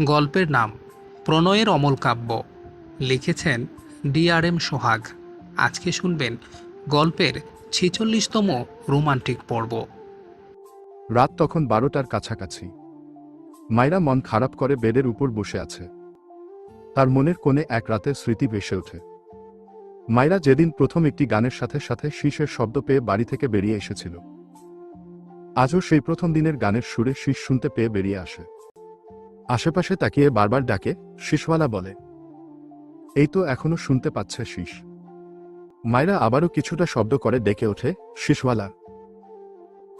গল্পের নাম প্রণয়ের অমল কাব্য। লিখেছেন ডিআরএম সোহাগ। আজকে শুনবেন গল্পের ছেচল্লিশতম রোমান্টিক পর্ব। রাত তখন বারোটার কাছাকাছি। মাইরা মন খারাপ করে বেডের উপর বসে আছে। তার মনের কোণে এক রাতের স্মৃতি ভেসে ওঠে। মাইরা যেদিন প্রথম একটি গানের সাথে সাথে শীষের শব্দ পেয়ে বাড়ি থেকে বেরিয়ে এসেছিল। আজও সেই প্রথম দিনের গানের সুরে শীষ শুনতে পেয়ে বেরিয়ে আসে। আশেপাশে তাকিয়ে বারবার ডাকে শীষওয়ালা বলে। এই তো এখনও শুনতে পাচ্ছে শীষ। মাইরা আবারও কিছুটা শব্দ করে ডেকে ওঠে শীষওয়ালা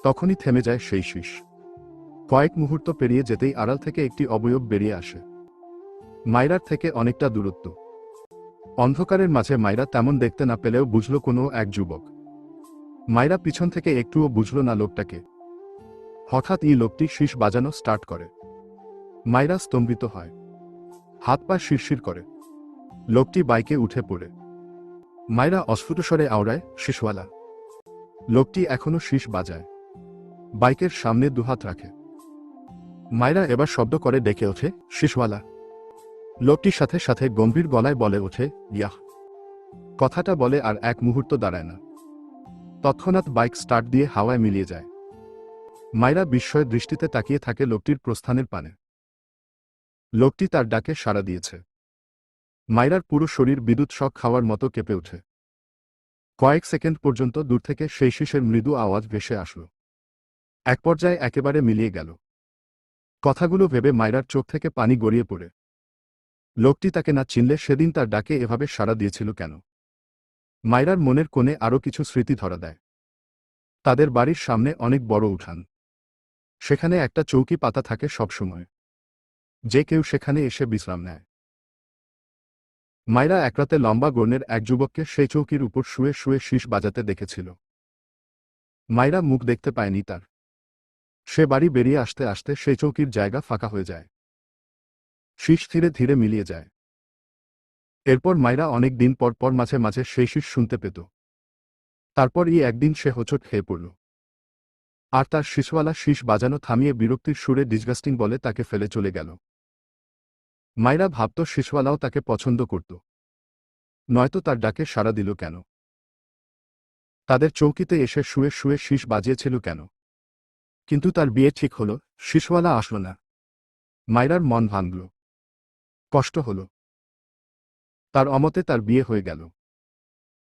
তখনই থেমে যায় সেই শীষ। কয়েক মুহূর্ত পেরিয়ে যেতেই আড়াল থেকে একটি অবয়ব বেরিয়ে আসে। মাইরার থেকে অনেকটা দূরত্ব। অন্ধকারের মাঝে মাইরা তেমন দেখতে না পেলেও বুঝল কোনো এক যুবক। মাইরা পিছন থেকে একটুও বুঝল না লোকটাকে। হঠাৎ এই লোকটি শীষ বাজানো স্টার্ট করে। মাইরা স্তম্ভিত হয়। হাত পা শিরশির করে। লোকটি বাইকে উঠে পড়ে। মাইরা অস্ফুট স্বরে আওড়ায় শীষওয়ালা লোকটি এখনও শীষ বাজায়। বাইকের সামনে দুহাত রাখে। মাইরা এবার শব্দ করে ডেকে ওঠে, শিশওয়ালা। লোকটির সাথে সাথে গম্ভীর গলায় বলে ওঠে, ইয়াহ। কথাটা বলে আর এক মুহূর্ত দাঁড়ায় না। তৎক্ষণাৎ বাইক স্টার্ট দিয়ে হাওয়ায় মিলিয়ে যায়। মাইরা বিস্ময় দৃষ্টিতে তাকিয়ে থাকে লোকটির প্রস্থানের পানে। লোকটি তার ডাকে সাড়া দিয়েছে। মাইরার পুরো শরীর বিদ্যুৎ শক খাওয়ার মতো কেঁপে ওঠে। কয়েক সেকেন্ড পর্যন্ত দূর থেকে সেই শিশের মৃদু আওয়াজ ভেসে আসল। এক পর্যায়ে একেবারে মিলিয়ে গেল। কথাগুলো ভেবে মায়রার চোখ থেকে পানি গড়িয়ে পড়ে। লোকটি তাকে না চিনলে সেদিন তার ডাকে এভাবে সাড়া দিয়েছিল কেন? মাইরার মনের কোণে আরও কিছু স্মৃতি ধরা দেয়। তাদের বাড়ির সামনে অনেক বড় উঠান। সেখানে একটা চৌকি পাতা থাকে সবসময়। যে কেউ সেখানে এসে বিশ্রাম নেয়। মাইরা একরাতে লম্বা গর্ণের এক যুবককে সেই চৌকির উপর শুয়ে শুয়ে শীষ বাজাতে দেখেছিল। মাইরা মুখ দেখতে পায়নি তার। সে বাড়ি বেরিয়ে আসতে আসতে সেই চৌকির জায়গা ফাঁকা হয়ে যায়। শীষ ধীরে ধীরে মিলিয়ে যায়। এরপর মাইরা অনেক দিন পর পর মাঝে মাঝে সেই শীষ শুনতে পেত। তারপর ই একদিন সে হোঁচট খেয়ে পড়ল। আর তার শীষওয়ালা শীষ বাজানো থামিয়ে বিরক্তির সুরে ডিসগাস্টিং বলে তাকে ফেলে চলে গেল। মাইরা ভাবত শীষওয়ালাও তাকে পছন্দ করত। নয়তো তার ডাকে সাড়া দিল কেন? তাদের চৌকিতে এসে শুয়ে শুয়ে শীষ বাজিয়েছিল কেন? কিন্তু তার বিয়ে ঠিক হল, শিশওয়ালা আসল না। মায়রার মন ভাঙল। কষ্ট হল। তার অমতে তার বিয়ে হয়ে গেল।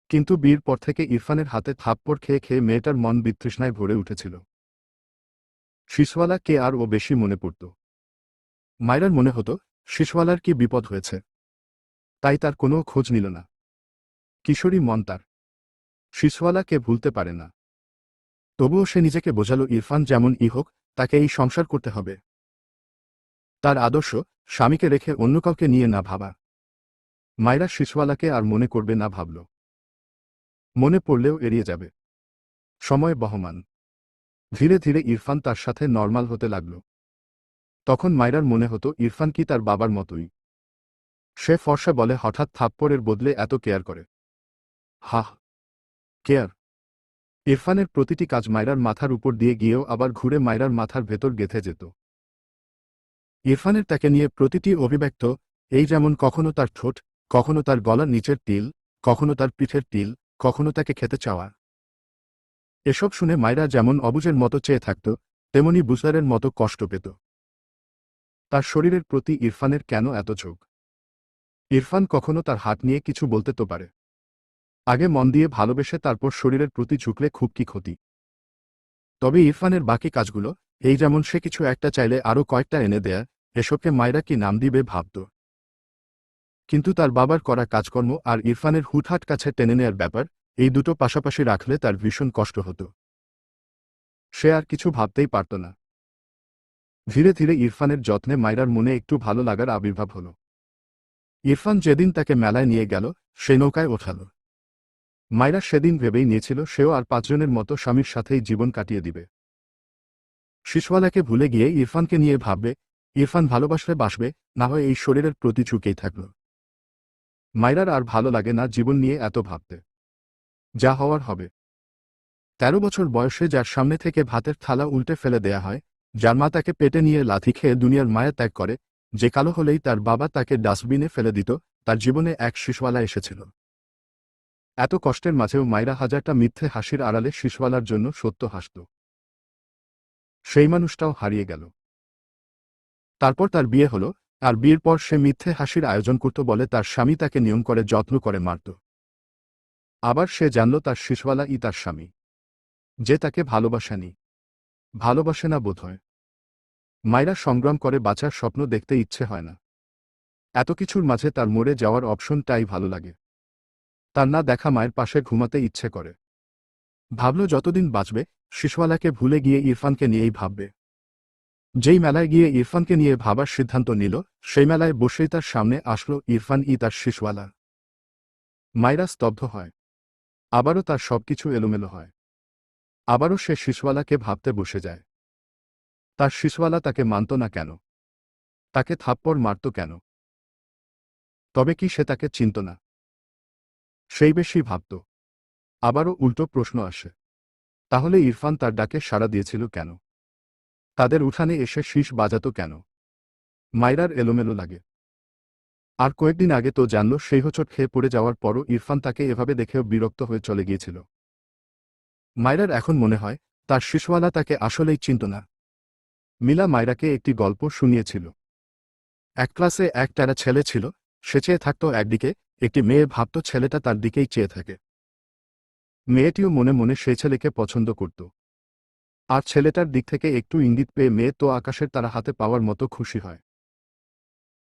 কিন্তু বিয়ের পর থেকে ইরফানের হাতে থাপ্পড় খেয়ে খেয়ে মেয়েটার মন বিতৃষ্ণায় ভরে উঠেছিল। শিশওয়ালা কে আর ও বেশি মনে পড়ত। মাইরার মনে হতো শিশওয়ালার কি বিপদ হয়েছে? তাই তার কোনো খোঁজ নিল না। কিশোরী মন তার। শিশওয়ালাকে ভুলতে পারে না। তবুও সে নিজেকে বোঝাল, ইরফান যেমন ই হোক, তাকে এই সংসার করতে হবে। তার আদর্শ, স্বামীকে রেখে অন্য কাউকে নিয়ে না ভাবা। মায়েরা শিশওয়ালাকে আর মনে করবে না ভাবল। মনে পড়লেও এড়িয়ে যাবে। সময় বহমান। ধীরে ধীরে ইরফান তার সাথে নর্মাল হতে লাগল। তখন মায়রার মনে হতো, ইরফান কি তার বাবার মতোই। সে ফর্সা বলে, হঠাৎ থাপ্পড়ের বদলে এত কেয়ার করে। হাহ, কেয়ার। ইরফানের প্রতিটি কাজ মায়রার মাথার উপর দিয়ে গিয়েও আবার ঘুরে মায়রার মাথার ভেতর গেথে যেত। ইরফানের তাকে নিয়ে প্রতিটি অভিব্যক্ত এই যেমন কখনো তার ঠোঁট, কখনো তার গলার নিচের তিল, কখনো তার পিঠের তিল, কখনো তাকে খেতে চাওয়া। এসব শুনে মায়রা যেমন অবুজের মতো চেয়ে থাকত, তেমনি বুসারের মতো কষ্ট পেত। তার শরীরের প্রতি ইরফানের কেন এত চোখ ইরফান কখনো তার হাত নিয়ে কিছু বলতে তো পারে। আগে মন দিয়ে ভালোবেসে তারপর শরীরের প্রতি ঝুঁকলে খুব কি ক্ষতি। তবে ইরফানের বাকি কাজগুলো, এই যেমন সে কিছু একটা চাইলে আরও কয়েকটা এনে দেয়া, এসবকে মায়রা কি নাম দিবে ভাবত। কিন্তু তার বাবার করা কাজকর্ম আর ইরফানের হুটহাট কাছে টেনে নেয়ার ব্যাপার, এই দুটো পাশাপাশি রাখলে তার ভীষণ কষ্ট হতো। সে আর কিছু ভাবতেই পারত না। ধীরে ধীরে ইরফানের যত্নে মায়রার মনে একটু ভালো লাগার আবির্ভাব হল। ইরফান যেদিন তাকে মেলায় নিয়ে গেল, সে নৌকায় ওঠাল। মায়রা সেদিন ভেবেই নিয়েছিল, সেও আর পাঁচজনের মতো স্বামীর সাথেই জীবন কাটিয়ে দিবে। শিশওয়ালাকে ভুলে গিয়ে ইরফানকে নিয়ে ভাববে, ইরফান ভালোবাসলে বাসবে না হয় এই শরীরের প্রতি ঝুঁকেই থাকল। মায়রার আর ভালো লাগে না জীবন নিয়ে এত ভাবতে। যা হওয়ার হবে। তেরো বছর বয়সে যার সামনে থেকে ভাতের থালা উল্টে ফেলে দেয়া হয় যার মা তাকে পেটে নিয়ে লাথি খেয়ে দুনিয়ার মায়া ত্যাগ করে, যে কালো হলেই তার বাবা তাকে ডাস্টবিনে ফেলে দিত, তার জীবনে এক শিশওয়ালা এসেছিল। এত কষ্টের মাঝেও মাইরা হাজারটা মিথ্যে হাসির আড়ালে শিশওয়ালার জন্য সত্য হাসত। সেই মানুষটাও হারিয়ে গেল। তারপর তার বিয়ে হলো, আর বিয়ের পর সে মিথ্যে হাসির আয়োজন করত বলে তার স্বামী তাকে নিয়ম করে যত্ন করে মারত। আবার সে জানল তার শিশওয়ালা ই তার স্বামী। যে তাকে ভালোবাসেনি। ভালোবাসে না বোধ হয় মায়েরা সংগ্রাম করে বাঁচার স্বপ্ন দেখতে ইচ্ছে হয় না। এত কিছুর মাঝে তার মরে যাওয়ার অপশনটাই ভালো লাগে। তার না দেখা মায়ের পাশে ঘুমাতে ইচ্ছে করে। ভাবল যতদিন বাঁচবে, শিশওয়ালাকে ভুলে গিয়ে ইরফানকে নিয়েই ভাববে। যেই মেলায় গিয়ে ইরফানকে নিয়ে ভাবার সিদ্ধান্ত নিল, সেই মেলায় বসেই তার সামনে আসলো ইরফান ই তার শিশওয়ালা। মায়েরা স্তব্ধ হয়। আবারও তার সবকিছু এলোমেলো হয়। আবারও সে শিশওয়ালাকে ভাবতে বসে যায়। তার শিশওয়ালা তাকে মানত না কেন? তাকে থাপ্পড় মারত কেন? তবে কি সে তাকে চিনত না? সেই বেশি ভাবত। আবারও উল্টো প্রশ্ন আসে। তাহলে ইরফান তার ডাকে সাড়া দিয়েছিল কেন? তাদের উঠানে এসে শীষ বাজাত কেন? মাইরার এলোমেলো লাগে। আর কয়েকদিন আগে তো জানল সেই হোচট খেয়ে পড়ে যাওয়ার পরও ইরফান তাকে এভাবে দেখেও বিরক্ত হয়ে চলে গিয়েছিল। মাইরার এখন মনে হয়, তার শিশওয়ালা তাকে আসলেই চিনত না। মিলা মাইরাকে একটি গল্প শুনিয়েছিল। এক ক্লাসে এক টারা ছেলে ছিল, সে চেয়ে থাকত একদিকে, একটি মেয়ে ভাবত ছেলেটা তার দিকেই চেয়ে থাকে। মেয়েটিও মনে মনে সেই ছেলেকে পছন্দ করত। আর ছেলেটার দিক থেকে একটু ইঙ্গিত পেয়ে মেয়ে তো আকাশের তারা হাতে পাওয়ার মতো খুশি হয়।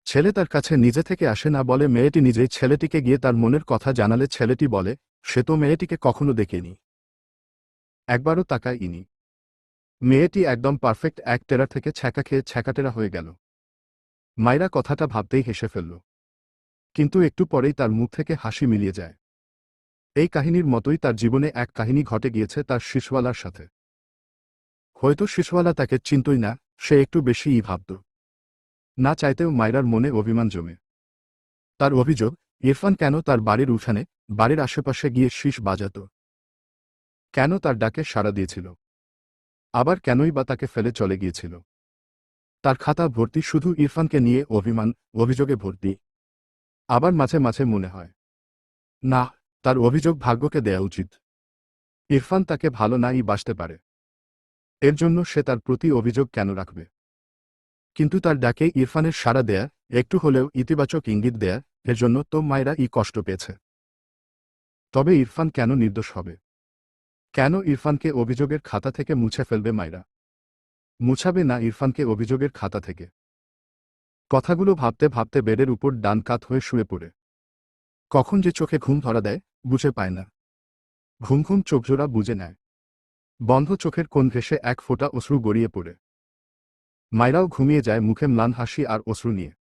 ছেলে তার কাছে নিজে থেকে আসে না বলে মেয়েটি নিজেই ছেলেটিকে গিয়ে তার মনের কথা জানালে ছেলেটি বলে, সে তো মেয়েটিকে কখনো দেখেনি। একবারও তাকায় ইনি মেয়েটি একদম পারফেক্ট এক টেরা থেকে ছ্যাঁকা খেয়ে ছ্যাঁকাটেরা হয়ে গেল। মাইরা কথাটা ভাবতেই হেসে ফেলল। কিন্তু একটু পরেই তার মুখ থেকে হাসি মিলিয়ে যায়। এই কাহিনীর মতোই তার জীবনে এক কাহিনী ঘটে গিয়েছে তার শিশওয়ালার সাথে। হয়তো শিশওয়ালা তাকে চিন্তই না, সে একটু বেশিই ভাবত। না চাইতেও মাইরার মনে অভিমান জমে। তার অভিযোগ, ইরফান কেন তার বাড়ির উঠানে, বাড়ির আশেপাশে গিয়ে শীষ বাজাত? কেন তার ডাকে সাড়া দিয়েছিল? আবার কেনই বা তাকে ফেলে চলে গিয়েছিল? তার খাতা ভর্তি শুধু ইরফানকে নিয়ে অভিমান, অভিযোগে ভর্তি। আবার মাঝে মাঝে মনে হয়, না, তার অভিযোগ ভাগ্যকে দেয়া উচিত। ইরফান তাকে ভালো নাই বাসতে পারে। এর জন্য সে তার প্রতি অভিযোগ কেন রাখবে? কিন্তু তার ডাকে ইরফানের সাড়া দেয়া, একটু হলেও ইতিবাচক ইঙ্গিত দেয়া, এর জন্য তো মায়েরা ই কষ্ট পেয়েছে। তবে ইরফান কেন নির্দোষ হবে? কেন ইরফানকে অভিযোগের খাতা থেকে মুছে ফেলবে মাইরা? মুছাবে না ইরফানকে অভিযোগের খাতা থেকে। কথাগুলো ভাবতে ভাবতে বেডের উপর ডান কাত হয়ে শুয়ে পড়ে। কখন যে চোখে ঘুম ধরা দেয়, বুঝে পায় না। ঘুম ঘুম চোখজোড়া বুঝে নেয়। বন্ধ চোখের কোণ ঘেসে এক ফোঁটা অশ্রু গড়িয়ে পড়ে। মাইরাও ঘুমিয়ে যায় মুখে ম্লান হাসি আর অশ্রু নিয়ে।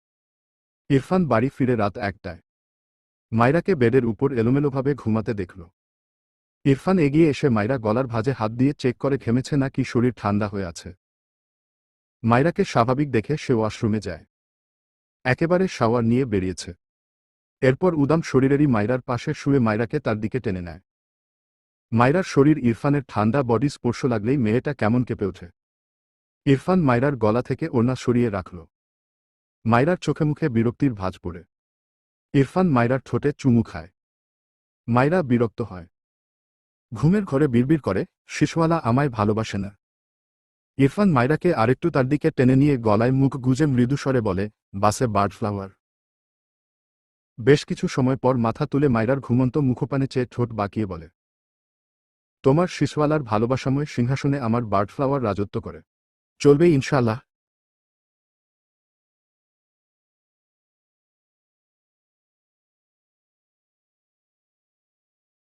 ইরফান বাড়ি ফিরে রাত একটায়। মাইরাকে বেডের উপর এলোমেলোভাবে ঘুমাতে দেখল। ইরফান এগিয়ে এসে মাইরা গলার ভাঁজে হাত দিয়ে চেক করে ঘেমেছে না কি শরীর ঠান্ডা হয়ে আছে। মাইরাকে স্বাভাবিক দেখে সে ওয়াশরুমে যায়। একেবারে শাওয়ার নিয়ে বেরিয়েছে। এরপর উদাম শরীরেরই মাইরার পাশে শুয়ে মাইরাকে তার দিকে টেনে নেয়। মাইরার শরীর ইরফানের ঠান্ডা বডি স্পর্শ লাগলেই মেয়েটা কেমন কেঁপে ওঠে। ইরফান মাইরার গলা থেকে ওড়না সরিয়ে রাখল। মাইরার চোখে মুখে বিরক্তির ভাঁজ পড়ে। ইরফান মাইরার ঠোঁটে চুমু খায়। মাইরা বিরক্ত হয়। ঘুমের ঘরে বিড়বিড় করে শিশওয়ালা আমায় ভালোবাসে না। ইরফান মাইরাকে আরেকটু তার দিকে টেনে নিয়ে গলায় মুখ গুজে মৃদুস্বরে বলে, বাসে বার্ড ফ্লাওয়ার। বেশ কিছু সময় পর মাথা তুলে মাইরার ঘুমন্ত মুখপানে চেয়ে ঠোঁট বাঁকিয়ে বলে, তোমার শিশওয়ালার ভালোবাসাময় সিংহাসনে আমার বার্ড ফ্লাওয়ার রাজত্ব করে। চলবে ইনশাআল্লাহ।